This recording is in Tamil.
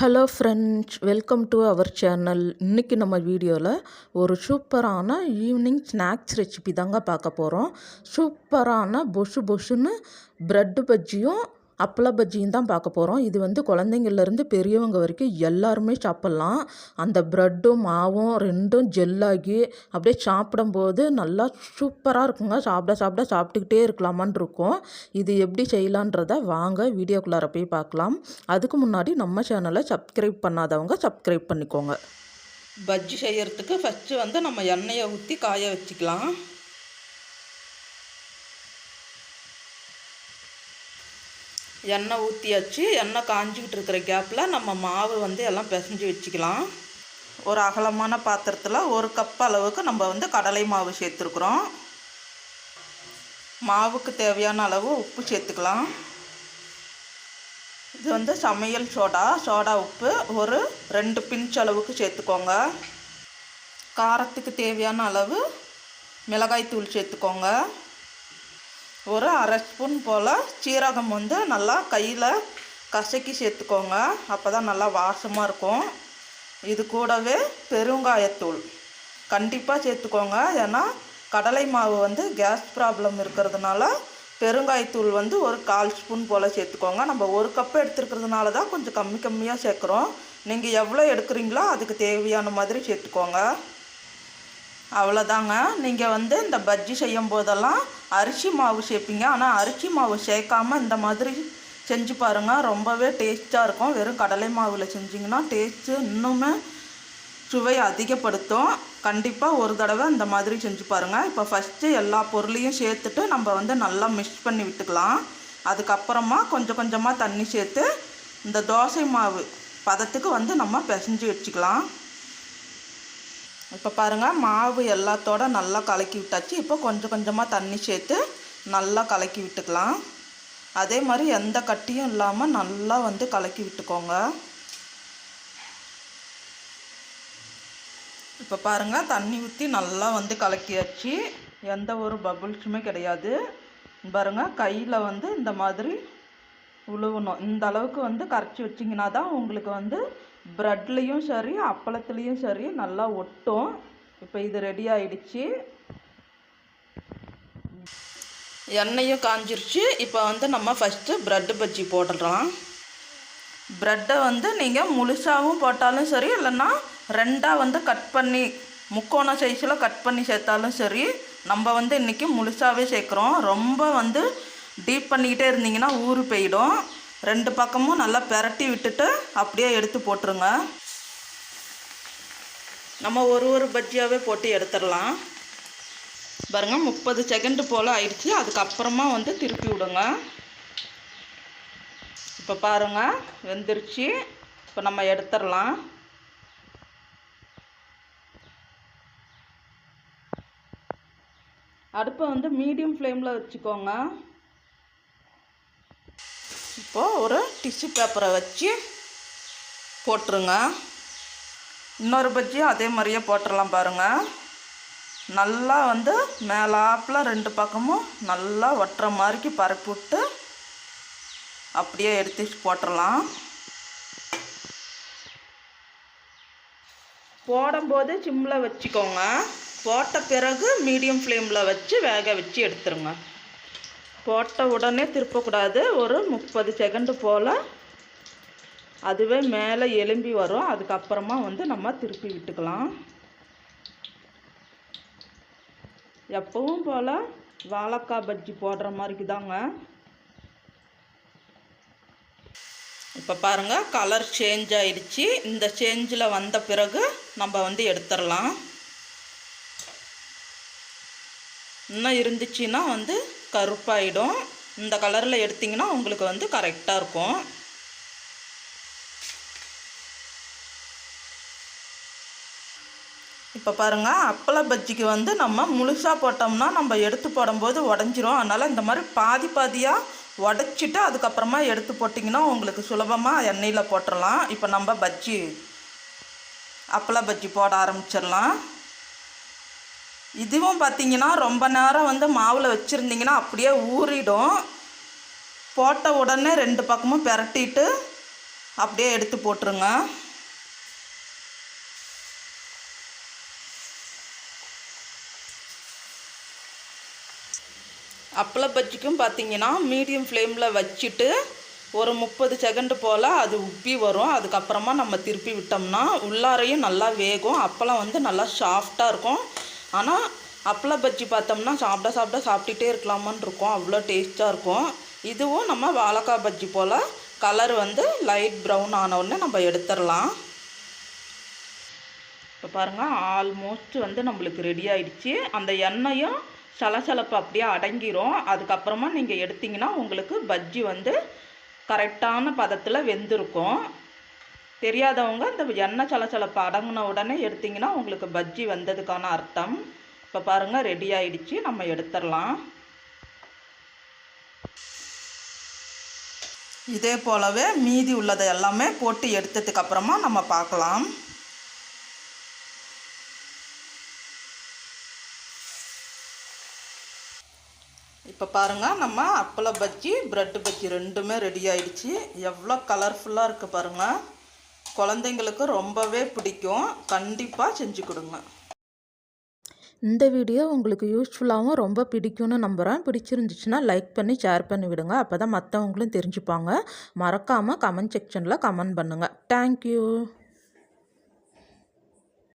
Hello friends welcome to our channel இன்றைக்கி நம்ம வீடியோவில் ஒரு சூப்பரான ஈவினிங் ஸ்நாக்ஸ் ரெசிபி தாங்க பார்க்க போகிறோம் சூப்பரான பொஷு பொஷுன்னு ப்ரெட்டு பஜ்ஜியும் அப்பள பஜ்ஜியும் தான் பார்க்க போகிறோம் இது வந்து குழந்தைங்கள்லேருந்து பெரியவங்க வரைக்கும் எல்லாருமே சாப்பிட்லாம். அந்த ப்ரெட்டும் மாவும் ரெண்டும் ஜெல்லாகி அப்படியே சாப்பிடும்போது நல்லா சூப்பராக இருக்குங்க. சாப்பிட சாப்பிட சாப்பிட்டுக்கிட்டே இருக்கலாமான் இருக்கும். இது எப்படி செய்யலான்றத வாங்க வீடியோக்குள்ளார போய் பார்க்கலாம். அதுக்கு முன்னாடி நம்ம சேனலை சப்ஸ்கிரைப் பண்ணாதவங்க சப்ஸ்கிரைப் பண்ணிக்கோங்க. பஜ்ஜி செய்கிறதுக்கு ஃபஸ்ட்டு வந்து நம்ம எண்ணெயை ஊற்றி காய வச்சுக்கலாம். எண்ணெய் ஊற்றியாச்சு எண்ணெய் காஞ்சிக்கிட்டு இருக்கிற கேப்பில் நம்ம மாவு வந்து எல்லாம் பிசைஞ்சு வச்சுக்கலாம். ஒரு அகலமான பாத்திரத்தில் ஒரு கப் அளவுக்கு நம்ம வந்து கடலை மாவு சேர்த்துருக்குறோம். மாவுக்கு தேவையான அளவு உப்பு சேர்த்துக்கலாம். இது வந்து சமையல் சோடா சோடா உப்பு ஒரு ரெண்டு பிஞ்ச் அளவுக்கு சேர்த்துக்கோங்க. காரத்துக்கு தேவையான அளவு மிளகாய் தூள் சேர்த்துக்கோங்க. ஒரு அரை ஸ்பூன் போல் சீரகம் வந்து நல்லா கையில் கசக்கி சேர்த்துக்கோங்க. அப்போ தான் நல்லா வாசமாக இருக்கும். இது கூடவே பெருங்காயத்தூள். கண்டிப்பாக சேர்த்துக்கோங்க. ஏன்னா கடலை மாவு வந்து கேஸ் ப்ராப்ளம் இருக்கிறதுனால பெருங்காயத்தூள் வந்து ஒரு கால் ஸ்பூன் போல் சேர்த்துக்கோங்க. நம்ம ஒரு கப்பு எடுத்துருக்கிறதுனால தான் கொஞ்சம் கம்மி கம்மியாக சேர்க்குறோம். நீங்கள் எவ்வளோ எடுக்கிறீங்களோ அதுக்கு தேவையான மாதிரி சேர்த்துக்கோங்க. அவ்வளோதாங்க நீங்கள் வந்து இந்த பஜ்ஜி செய்யும் போதெல்லாம் அரிசி மாவு சேர்ப்பீங்க ஆனால் அரிசி மாவு சேர்க்காமல் இந்த மாதிரி செஞ்சு பாருங்கள் ரொம்பவே டேஸ்ட்டாக இருக்கும். வெறும் கடலை மாவில் செஞ்சிங்கன்னா டேஸ்ட்டு இன்னுமே சுவை அதிகப்படுத்தும். கண்டிப்பாக ஒரு தடவை இந்த மாதிரி செஞ்சு பாருங்கள் இப்போ ஃபஸ்ட்டு எல்லா பொருளையும் சேர்த்துட்டு நம்ம வந்து நல்லா மிக்ஸ் பண்ணி விட்டுக்கலாம். அதுக்கப்புறமா கொஞ்சம் கொஞ்சமாக தண்ணி சேர்த்து இந்த தோசை மாவு பதத்துக்கு வந்து நம்ம பிசைஞ்சு வச்சுக்கலாம். இப்போ பாருங்கள் மாவு எல்லாத்தோட நல்லா கலக்கி விட்டாச்சு. இப்போ கொஞ்சம் கொஞ்சமாக தண்ணி சேர்த்து நல்லா கலக்கி விட்டுக்கலாம். அதே மாதிரி எந்த கட்டியும் இல்லாமல் நல்லா வந்து கலக்கி விட்டுக்கோங்க. இப்போ பாருங்கள் தண்ணி ஊற்றி நல்லா வந்து கலக்கியாச்சு. எந்த ஒரு பபுள்ஸுமே கிடையாது. பாருங்கள் கையில் வந்து இந்த மாதிரி உழுவணும். இந்த அளவுக்கு வந்து கரைச்சி வச்சிங்கன்னா தான் உங்களுக்கு வந்து ப்ரெட்லேயும் சரி அப்பளத்துலேயும் சரி நல்லா ஒட்டும். இப்போ இது ரெடி ஆயிடுச்சு. எண்ணெயும் காஞ்சிருச்சு. இப்போ வந்து நம்ம ஃபஸ்ட்டு ப்ரெட்டு பஜ்ஜி போட்டுடலாம். ப்ரெட்டை வந்து நீங்கள் முழுசாகவும் போட்டாலும் சரி இல்லைன்னா ரெண்டாக வந்து கட் பண்ணி முக்கோண சைஸில் கட் பண்ணி சேர்த்தாலும் சரி நம்ம வந்து இன்றைக்கி முழுசாகவே சேர்க்குறோம். ரொம்ப வந்து டீப் பண்ணிக்கிட்டே இருந்தீங்கன்னா ஊறு போயிடும். ரெண்டு பக்கமும் நல்லா பெரட்டி விட்டுட்டு அப்படியே எடுத்து போட்டுருங்க. நம்ம ஒரு ஒரு பஜ்ஜியாகவே போட்டு எடுத்துடலாம். பாருங்கள் முப்பது செகண்டு போல் ஆயிடுச்சு. அதுக்கப்புறமா வந்து திருப்பி விடுங்க. இப்போ பாருங்கள் வெந்துருச்சு. இப்போ நம்ம எடுத்துடலாம். அடுப்பை வந்து மீடியம் ஃப்ளேமில் வச்சுக்கோங்க. இப்போது ஒரு டிஷ்யூ பேப்பரை வச்சு போட்டுருங்க. இன்னொரு பஜ்ஜியும் அதே மாதிரியே போட்டுடலாம் பாருங்கள் நல்லா வந்து மேலாப்பில் ரெண்டு பக்கமும் நல்லா ஒட்டுற மாதிரிக்கு பரப்பி விட்டு அப்படியே எடுத்து போட்டுடலாம் போடும்போது சிம்மில் வச்சுக்கோங்க. போட்ட பிறகு மீடியம் ஃப்ளேமில் வச்சு வேக வச்சு எடுத்துருங்க. போட்ட உடனே திருப்பக்கூடாது. ஒரு முப்பது செகண்டு போல் அதுவே மேலே எலும்பி வரும். அதுக்கப்புறமா வந்து நம்ம திருப்பி விட்டுக்கலாம். எப்பவும் போல் வாழைக்காய் பஜ்ஜி போடுற மாதிரிக்கு தாங்க. இப்போ பாருங்கள் கலர் சேஞ்ச் ஆயிடுச்சு. இந்த சேஞ்சில் வந்த பிறகு நம்ம வந்து எடுத்துடலாம். இன்னும் இருந்துச்சுன்னா வந்து கருப்பாயிடும். இந்த கலரில் எடுத்திங்கன்னா உங்களுக்கு வந்து கரெக்டாக இருக்கும். இப்போ பாருங்கள் அப்பள பஜ்ஜிக்கு வந்து நம்ம முழுசாக போட்டோம்னா நம்ம எடுத்து போடும்போது உடஞ்சிரும். அதனால் இந்த மாதிரி பாதி பாதியாக உடச்சிட்டு அதுக்கப்புறமா எடுத்து போட்டிங்கன்னா உங்களுக்கு சுலபமாக எண்ணெயில் போட்டுடலாம் இப்போ நம்ம பஜ்ஜி அப்பள பஜ்ஜி போட ஆரம்பிச்சிடலாம். இதுவும் பார்த்திங்கன்னா ரொம்ப நேரம் வந்து மாவில் வச்சுருந்தீங்கன்னா அப்படியே ஊறிடும். போட்ட உடனே ரெண்டு பக்கமும் பெரட்டிட்டு அப்படியே எடுத்து போட்டுருங்க. அப்பள பஜ்ஜிக்கும் பார்த்திங்கன்னா மீடியம் ஃப்ளேமில் வச்சுட்டு ஒரு முப்பது செகண்டு போல் அது உப்பி வரும். அதுக்கப்புறமா நம்ம திருப்பி விட்டோம்னா உள்ளாரையும் நல்லா வேகும். அப்பளம் வந்து நல்லா சாஃப்டாக இருக்கும். ஆனால் அப்பள பஜ்ஜி பார்த்தோம்னா சாப்பிட சாப்பிட சாப்பிட்டுட்டே இருக்கலாமான்னு இருக்கும். அவ்வளோ டேஸ்ட்டாக இருக்கும். இதுவும் நம்ம வாழைக்காய் பஜ்ஜி போல் கலர் வந்து லைட் ப்ரௌன் ஆனவுடனே நம்ம எடுத்துடலாம். இப்போ பாருங்கள் ஆல்மோஸ்ட் வந்து நம்மளுக்கு ரெடி ஆயிடுச்சு. அந்த எண்ணெயும் சலசலப்பு அப்படியே அடங்கிரும். அதுக்கப்புறமா நீங்கள் எடுத்தீங்கன்னா உங்களுக்கு பஜ்ஜி வந்து கரெக்டான பதத்தில் வெந்திருக்கும். தெரியாதவங்க இந்த எண்ணெய் சலச்சலப்பை அடங்கின உடனே எடுத்தீங்கன்னா உங்களுக்கு பஜ்ஜி வந்ததுக்கான அர்த்தம். இப்போ பாருங்கள் ரெடி ஆயிடுச்சு. நம்ம எடுத்துடலாம். இதே போலவே மீதி உள்ளதை எல்லாமே போட்டு எடுத்ததுக்கு அப்புறமா நம்ம பார்க்கலாம். இப்போ பாருங்கள் நம்ம அப்பள பஜ்ஜி ப்ரெட்டு பஜ்ஜி ரெண்டுமே ரெடி ஆயிடுச்சு. எவ்வளோ கலர்ஃபுல்லாக இருக்குது பாருங்கள் குழந்தைங்களுக்கு ரொம்பவே பிடிக்கும். கண்டிப்பாக செஞ்சு கொடுங்க. இந்த வீடியோ உங்களுக்கு யூஸ்ஃபுல்லாகவும் ரொம்ப பிடிக்கும்னு நம்புகிறேன் பிடிச்சிருந்துச்சுன்னா லைக் பண்ணி ஷேர் பண்ணி விடுங்க. அப்போ தான் மற்றவங்களும் தெரிஞ்சுப்பாங்க மறக்காமல் கமெண்ட் செக்ஷனில் கமெண்ட் பண்ணுங்கள் தேங்க்யூ